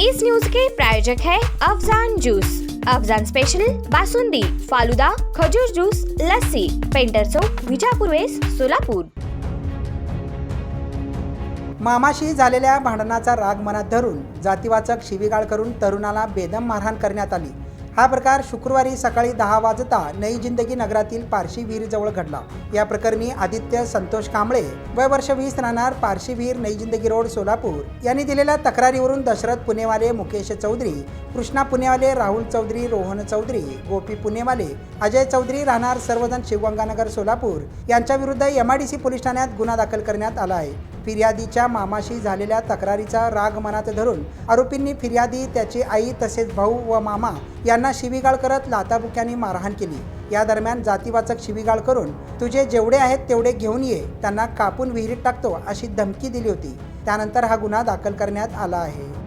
इस news के प्रायोजक है अफजान जूस। अफजान स्पेशल बासुंदी फालुदा खजूर जूस लस्सी पेंटर चौक विजापूर वेस सोलापूर। मामाशी झालेल्या भांडणाचा राग मनात धरून जातीवाचक शिवीगाळ करून तरुणाला बेदम मारहाण करण्यात आली. हा प्रकार शुक्रवारी सकाळी दहा वाजता नई जिंदगी नगरातील पारशी विहीरजवळ घडला. या प्रकरणी आदित्य संतोष कांबळे वय वर्ष वीस राहणार पारशी विहीर नई जिंदगी रोड सोलापूर. यांनी दिलेल्या तक्रारीवरून दशरथ पुणेवाले मुकेश चौधरी कृष्णा पुणेवाले राहुल चौधरी रोहन चौधरी गोपी पुणेवाले अजय चौधरी राहणार सर्वजण शिवगंगानगर सोलापूर. यांच्या विरुद्ध एमआयडीसी पोलीस ठाण्यात गुन्हा दाखल करण्यात आला आहे. फिर्यादीच्या मामाशी झालेल्या तक्रारीचा राग मनात धरून आरोपींनी फिर्यादी त्याची आई तसेच भाऊ व मामा यांना शिवीगाळ करत लाताबुक्यांनी मारहाण केली. या दरम्यान जातीवाचक शिवीगाळ करून तुझे जेवढे आहेत तेवढे घेऊन ये त्यांना कापून विहिरीत टाकतो अशी धमकी दिली होती. त्यानंतर हा गुन्हा दाखल करण्यात आला आहे.